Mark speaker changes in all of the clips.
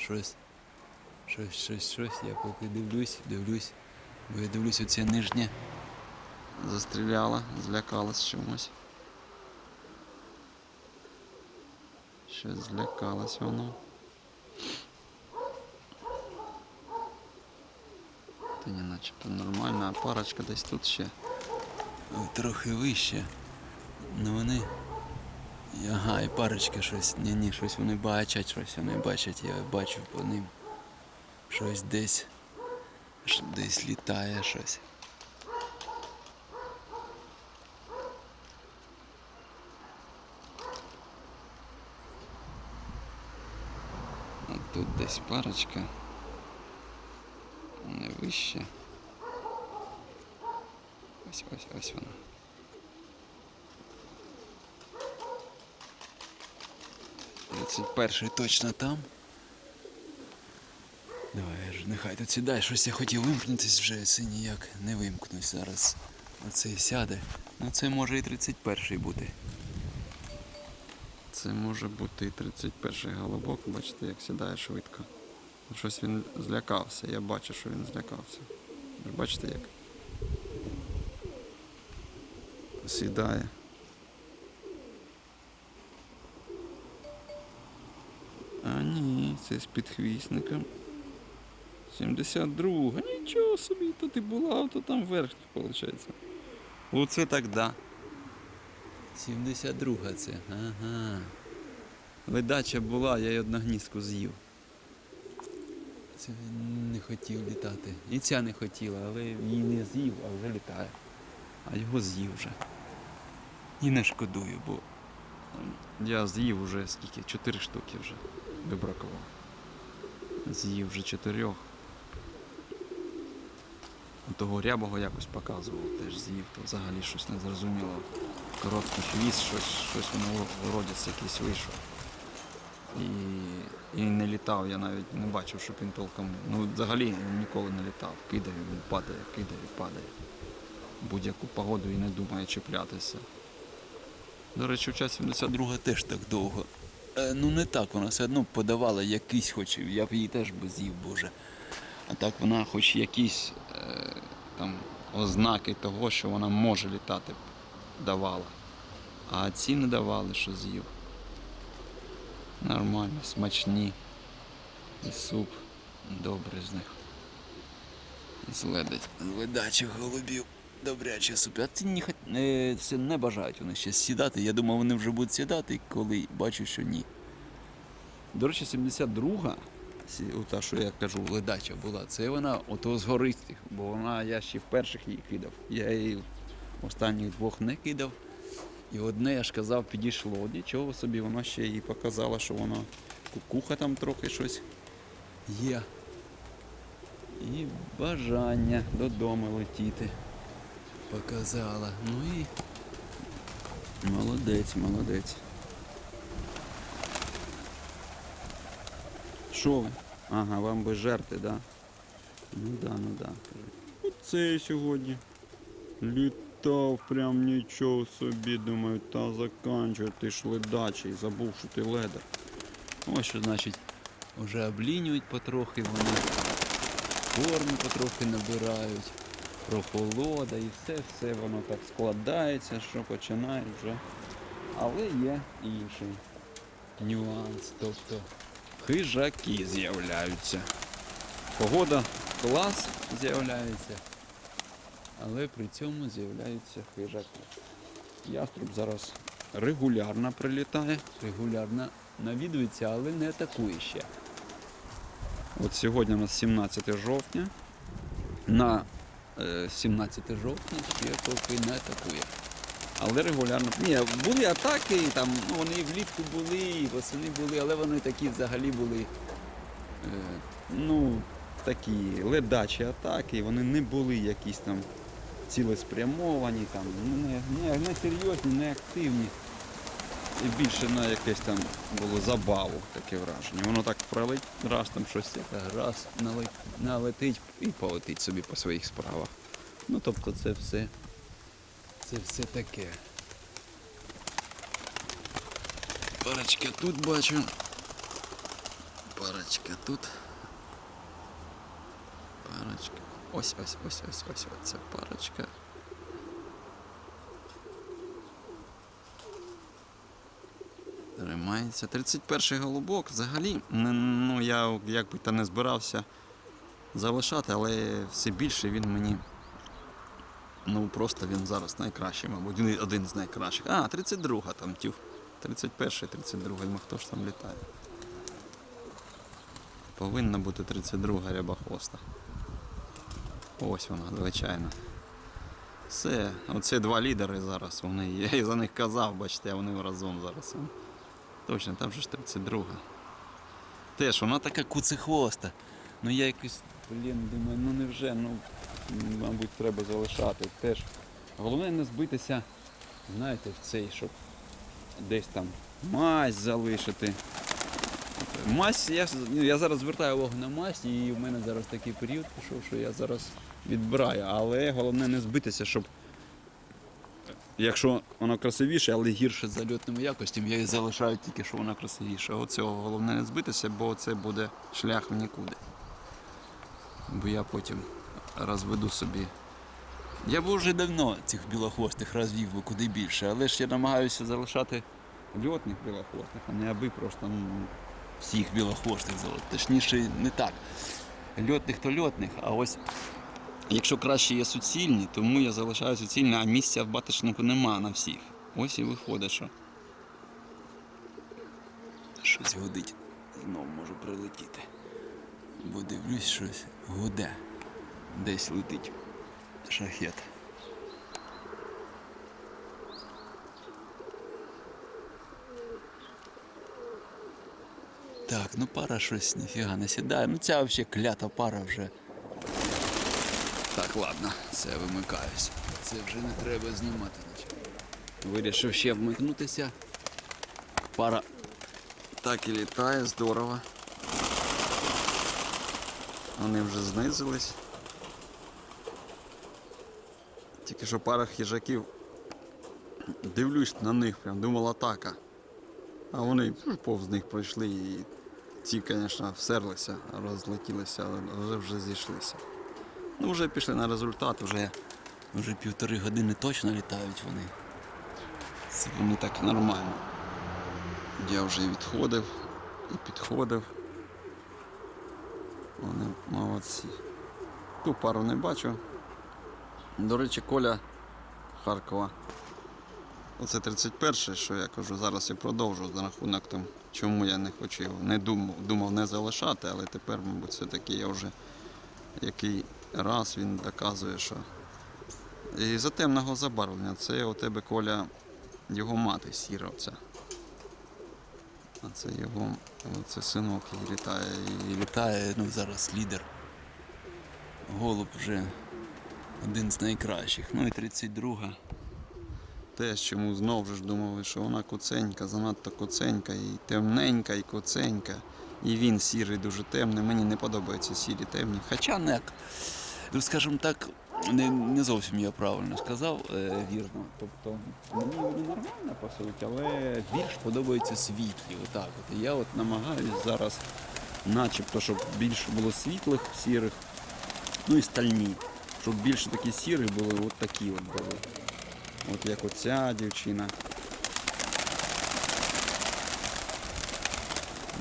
Speaker 1: щось, щось, щось, щось. Я поки дивлюсь, дивлюсь. Бо я дивлюсь оце нижнє. Застріляла, злякалась чомусь. Щось злякалось воно. Та ні, начебто нормальна, а парочка десь тут ще. Трохи вище. Ну вони. Ага, і парочка щось. Ні, ні, щось вони бачать, щось вони бачать, я бачу по ним. Щось десь. Десь літає щось. Тут десь парочка. Не вище. Ось ось ось вона. Тридцять перший точно там. Давай, ж нехай тут сідай, щось я хотів вимкнутись вже, це ніяк не вимкнусь зараз. Оцей сяде. Ну це може і 31-й бути. Це може бути і 31-й голубок, бачите, як сідає швидко. Щось він злякався, я бачу, що він злякався. Бачите як? Сідає. Це з підхвістником. 72. Нічого собі, то ти була, то там вверх, виходить. Оце так да. 72 це. Ага. Видача була, я й одногніздку з'їв. Це не хотів літати. І ця не хотіла, але її не з'їв, а вже літає. А його з'їв вже. І не шкодую, бо я з'їв вже скільки? Чотири штуки вже вибракував. З'їв вже чотирьох. Того рябого якось показував, теж з'їв, то взагалі щось не зрозуміло. Короткий хвіст, щось, щось воно родець якийсь вийшов. І, і не літав, я навіть не бачив, щоб він толком. Ну, взагалі він ніколи не літав. Кидає, він падає, кидає, падає. Будь-яку погоду і не думає чіплятися. До речі, в час 72 теж так довго. Е, ну не так, вона все одно подавала якийсь хоч, я б її теж би з'їв, боже. А так вона хоч якісь е, там ознаки того, що вона може літати, давала. А ці не давали, що з'їв. Нормально, смачні. І суп добрий з них. З ледачих голубів. Добряче суп. А ці не, це не бажають вони ще сідати. Я думав, вони вже будуть сідати, коли бачу, що ні. До речі, 72-га, сі- ота, що я кажу, ледача була, це вона ото з гористих, бо вона, я ще в перших її кидав. Я її останніх двох не кидав. І одне, я ж казав, підійшло. Нічого собі, воно ще і показало, що воно кукуха там трохи щось є. І бажання додому летіти. Показала. Ну і молодець, молодець. Що ви? Ага, вам би жерти, да? Ну да, ну да. Оце сьогодні. Літав прям нічого собі, думаю, та заканчує, ти ж ледачий, забув, що ти ледар. Ось що значить, вже облінюють потрохи вони, форми потрохи набирають, прохолода і все, все воно так складається, що починає вже. Але є інший нюанс, тобто хижаки з'являються. Погода клас з'являється, але при цьому з'являються хижаки. Яструб зараз регулярно прилітає, регулярно навідується, але не атакує ще. От сьогодні у нас 17 жовтня. На 17 жовтня ще поки не атакує. Але регулярно. Ні, були атаки, там, ну, вони влітку були, і восени були, але вони такі взагалі були. Е, ну, такі ледачі атаки, вони не були якісь там цілеспрямовані, там, не, не, не серйозні, не активні. І більше на якесь там було забаву таке враження. Воно так пролетить, раз там щось раз налет- налетить і полетить собі по своїх справах. Ну тобто це все. Це все таке. Парочка тут бачу. Парочка тут. Парочка. Ось, ось, ось, ось, ось, ось ця парочка. Тримається. 31-й голубок взагалі, ну я як би та не збирався залишати, але все більше він мені. Ну просто він зараз найкращий, мабуть. Один з найкращих. А, 32 там тюх. 31-й, 32-й, ну хто ж там літає? Повинна бути 32 рябохвоста. Ось вона, звичайно. Все, оце два лідери зараз. Вони, я і за них казав, бачите, вони разом зараз. Точно, там же ж 32. Теж вона така куцехвоста. Ну я якось, блін, думаю, ну невже, ну, мабуть, треба залишати. Теж. Головне не збитися, знаєте, в цей, щоб десь там мазь залишити. Мазь, я, ну, я зараз звертаю увагу на мазь, і в мене зараз такий період пішов, що я зараз відбираю. Але головне не збитися, щоб якщо воно красивіше, але гірше за льотними якостями, я її залишаю тільки, що вона красивіша. Оцього головне не збитися, бо це буде шлях в нікуди. Бо я потім розведу собі. Я б вже давно цих білохвостих розвів би куди більше, але ж я намагаюся залишати льотних білохвостих, а не аби просто ну, всіх білохвостих залишити. Точніше, не так. Льотних то льотних, а ось якщо краще є суцільні, тому я залишаю суцільні, а місця в батишнику нема на всіх. Ось і виходить, що. Щось гудить. Знов можу прилетіти. Бо дивлюсь, щось гуде. Десь летить шахет. Так, ну пара щось ніфіга не сідає. Ну ця взагалі клята пара вже. Так, ладно, все, вимикаюсь. Це вже не треба знімати нічого. Вирішив ще вмикнутися. Пара так і літає, здорово. Вони вже знизились. Тільки що пара хижаків. Дивлюсь на них, прям думав атака. А вони повз них пройшли і ці, звісно, всерлися, розлетілися, але вже вже зійшлися. Ну, вже пішли на результат, вже, вже півтори години точно літають вони. Це вони так нормально. Я вже відходив, і підходив. Вони молодці. Ту пару не бачу. До речі, Коля Харкова. Оце 31 що я кажу, зараз і продовжу за рахунок там, чому я не хочу його. Не думав, думав не залишати, але тепер, мабуть, все-таки я вже який раз він доказує, що. І за темного забарвлення, це у тебе Коля, його мати сіра. А це його, це синок і літає. І літає, ну зараз лідер. Голуб вже один з найкращих. Ну і 32 теж чому знову ж думали, що вона куценька, занадто куценька, і темненька, і куценька. І він сірий, дуже темний. Мені не подобаються сірі темні. Хоча не, ну скажімо так, не, не зовсім я правильно сказав, е, вірно. Тобто мені вони нормально суті, але більш подобаються світлі. Отак от. Я от намагаюсь зараз, начебто, щоб більше було світлих, сірих, ну і стальні. Щоб більше такі сірі були, от такі от були. От як оця дівчина.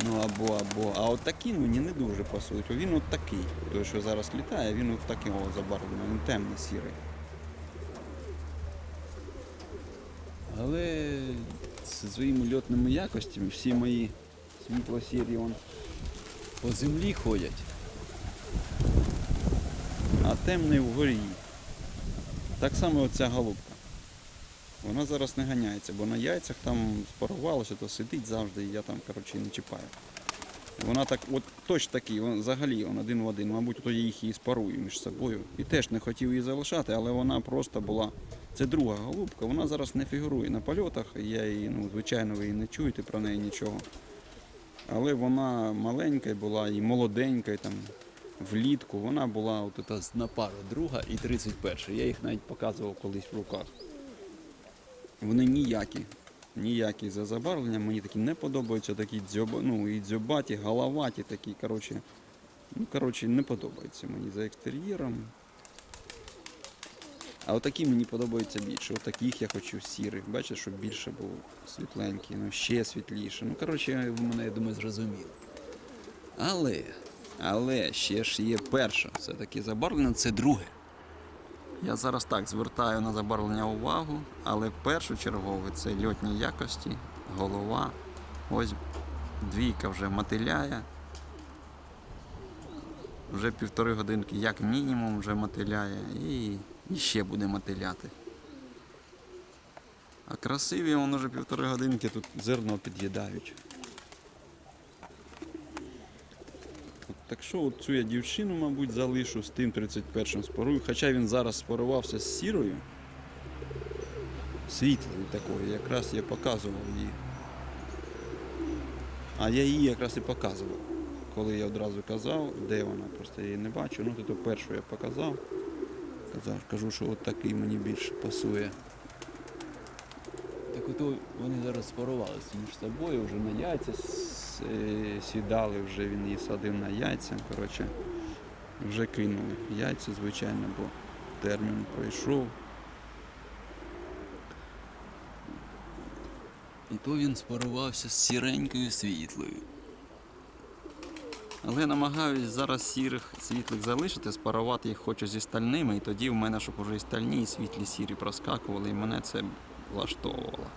Speaker 1: Ну або, або. А от такі мені не дуже пасують. Він от такий. Той, що зараз літає, він от такого забарвлений, він темний сірий. Але зі своїми льотними якостями всі мої світло-сірі он по землі ходять. А темний вгорі. Так само оця голубка. Вона зараз не ганяється, бо на яйцях там спарувалося, то сидить завжди, і я там коротше, не чіпаю. Вона так, от точно такий, взагалі він один в один, мабуть, то я їх і спарую між собою. І теж не хотів її залишати, але вона просто була. Це друга голубка, вона зараз не фігурує на польотах, я її, ну, звичайно, ви і не чуєте про неї нічого. Але вона маленька була і молоденька, і там влітку. Вона була от ета на пару друга і 31. Я їх навіть показував колись в руках. Вони ніякі. ніяких за забарвлення. Мені такі не подобаються, такі дзьоба, ну, і дзьобаті, головаті такі, коротше. Ну, коротше, не подобаються мені за екстер'єром. А отакі мені подобаються більше. Отаких я хочу сірих. Бачиш, щоб більше був світленький, ну ще світліше. Ну, коротше, ви мене, я думаю, зрозуміли. Але, але ще ж є перше. Все-таки забарвлення це друге. Я зараз так звертаю на забарвлення увагу, але першочергове це льотні якості, голова. Ось двійка вже мотиляє. Вже півтори годинки, як мінімум, вже мотиляє і, і ще буде мотиляти. А красиві воно вже півтори годинки тут зерно під'їдають. Так що от цю я дівчину, мабуть, залишу з тим 31-м спорую. Хоча він зараз спарувався з сірою, світлою такою, якраз я показував її. А я її якраз і показував. Коли я одразу казав, де вона, просто я її не бачу. Ну, то першу я показав. Казав, кажу, що от такий мені більше пасує.
Speaker 2: Так ото вони зараз спарувалися між собою, вже на яйця.
Speaker 1: Е, Сідали вже, він її садив на яйця. Коротше, вже кинули яйця, звичайно, бо термін пройшов.
Speaker 2: І то він спарувався з сіренькою світлою.
Speaker 1: Але намагаюсь зараз сірих світлих залишити, спарувати їх хочу зі стальними, і тоді в мене, щоб уже і стальні, і світлі сірі проскакували, і мене це влаштовувало.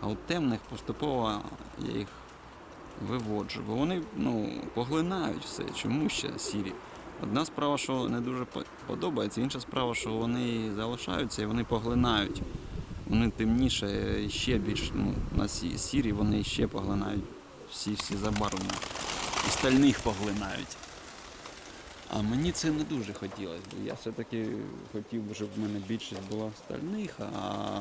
Speaker 1: А от темних поступово я їх виводжу, бо вони ну, поглинають все. Чому ще сірі? Одна справа, що не дуже подобається, інша справа, що вони залишаються і вони поглинають. Вони темніше ще більш ну, на сірі вони ще поглинають всі всі забарвлення і стальних поглинають. А мені це не дуже хотілося, бо я все-таки хотів би, щоб в мене більшість була стальних, а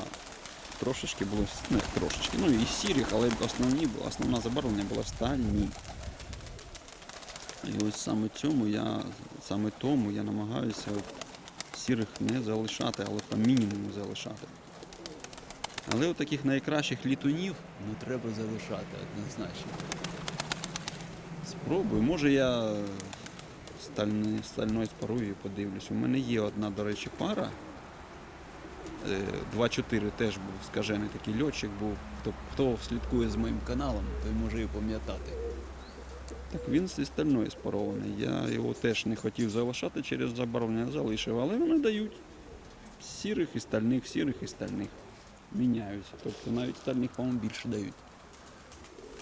Speaker 1: трошечки було с- ну, трошечки, ну і сірих, але основні, основна забарвлення була стальні. І ось саме цьому я, саме тому я намагаюся сірих не залишати, але по мінімуму залишати. Але от таких найкращих літунів
Speaker 2: Ну треба залишати однозначно.
Speaker 1: Спробую. Може я стальною спарую подивлюсь. У мене є одна, до речі, пара. Е, 2-4 теж був скажений такий льотчик був.
Speaker 2: Хто, хто слідкує за моїм каналом, той може і пам'ятати.
Speaker 1: Так він зі стальної спарований. Я його теж не хотів залишати через забарвлення, залишив, але вони дають сірих і стальних, сірих і стальних. Міняються. Тобто навіть стальних, по-моєму, більше дають.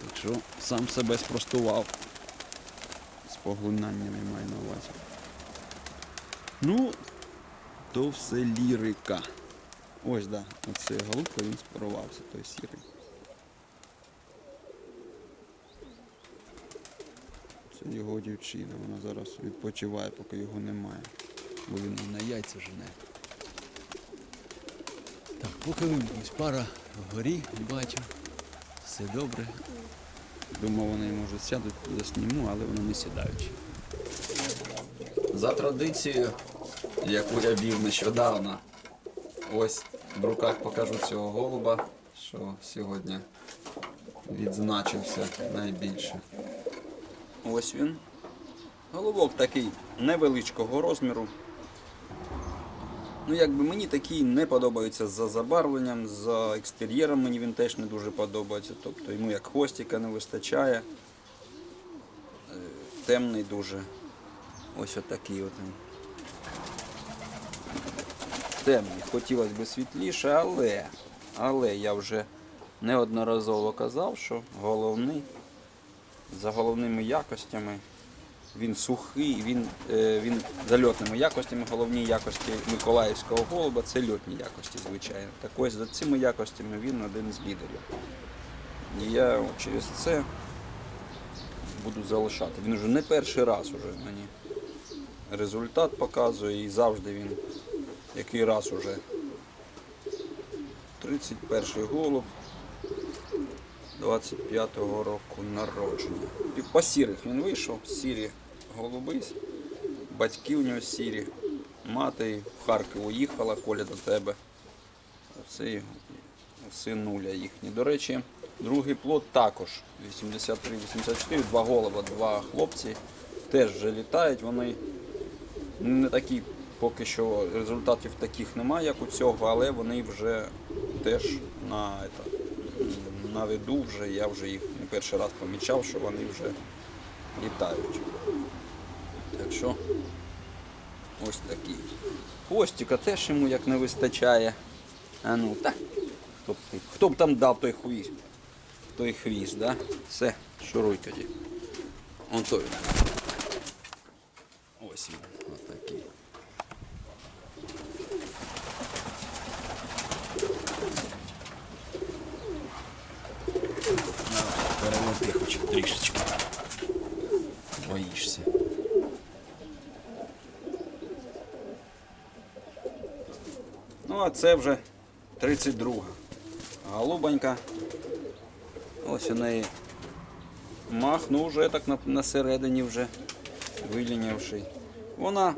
Speaker 1: Так що сам себе спростував. З поглинанням я маю на увазі. Ну, то все лірика. Ось, да, оце голубка він спарувався, той сірий. Це його дівчина, вона зараз відпочиває, поки його немає.
Speaker 2: Бо він на яйця жене. Так, поки вимкнусь, пара вгорі, бачу. Все добре.
Speaker 1: Думав, вони може сядуть, засніму, але вони не сідають. За традицією, яку я бів нещодавно, ось в руках покажу цього голуба, що сьогодні відзначився найбільше. Ось він. Голубок такий невеличкого розміру. Ну, якби мені такі не подобаються за забарвленням, за екстер'єром мені він теж не дуже подобається. Тобто йому як хвостика не вистачає. Е, Темний дуже. Ось отакий от він. Темний. Хотілося б світліше, але, але я вже неодноразово казав, що головний за головними якостями він сухий, він, е, він за льотними якостями, головні якості Миколаївського голуба це льотні якості, звичайно. Так ось за цими якостями він один з лідерів. І я через це буду залишати. Він вже не перший раз уже мені результат показує і завжди він який раз уже 31 голуб 25-го року народження. По сірих він вийшов, сірі голуби, батьки у нього сірі, мати в Харків уїхала, Коля до тебе. Оце
Speaker 3: синуля їхні. До речі, другий плод також 83-84, два голуба, два хлопці. Теж вже літають. Вони не такі, поки що результатів таких немає, як у цього, але вони вже теж на, это, на виду вже, я вже їх не перший раз помічав, що вони вже літають. Так що ось такі. Хвостика теж йому як не вистачає. А ну, так. Хто б, хто б там дав той хвіст? Той хвіст, да? Все, шуруй тоді. Он той. Ось він, отакий. Перемоти хоч трішечки. Боїшся. Ну, а це вже 32. Голубонька. Ось у неї мах, ну вже так на, на середині вже вилінявший. Вона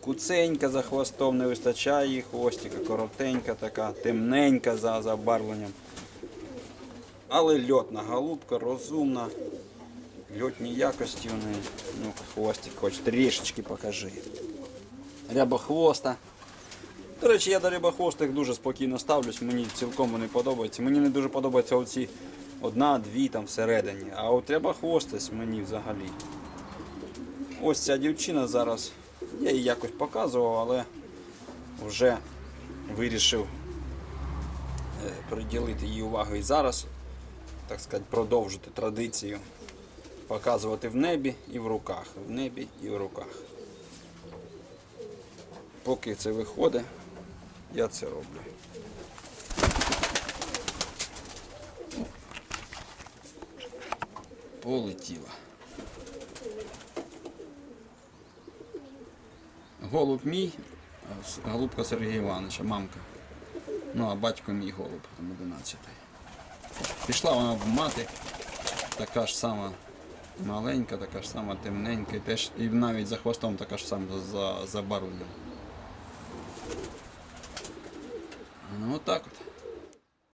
Speaker 3: куценька за хвостом, не вистачає їй хвостика, коротенька така, темненька за забарвленням. Але льотна голубка, розумна. Льотні якості в неї. Ну, хвостик хоч трішечки покажи. Рябохвоста. До речі, я до рябохвостих дуже спокійно ставлюсь, мені цілком вони подобаються. Мені не дуже подобаються оці одна-дві там всередині. А от рябохвостись мені взагалі. Ось ця дівчина зараз. Я її якось показував, але вже вирішив е, приділити їй увагу і зараз, так сказати, продовжити традицію. Показувати в небі і в руках. В небі і в руках. Поки це виходить, я це роблю. Полетіла. Голуб мій, голубка Сергія Івановича, мамка. Ну, а батько мій голуб, там 11. Пішла вона в мати, така ж сама маленька, така ж сама темненька, і теж і навіть за хвостом така ж сама за, забарвлена. Ну отак от.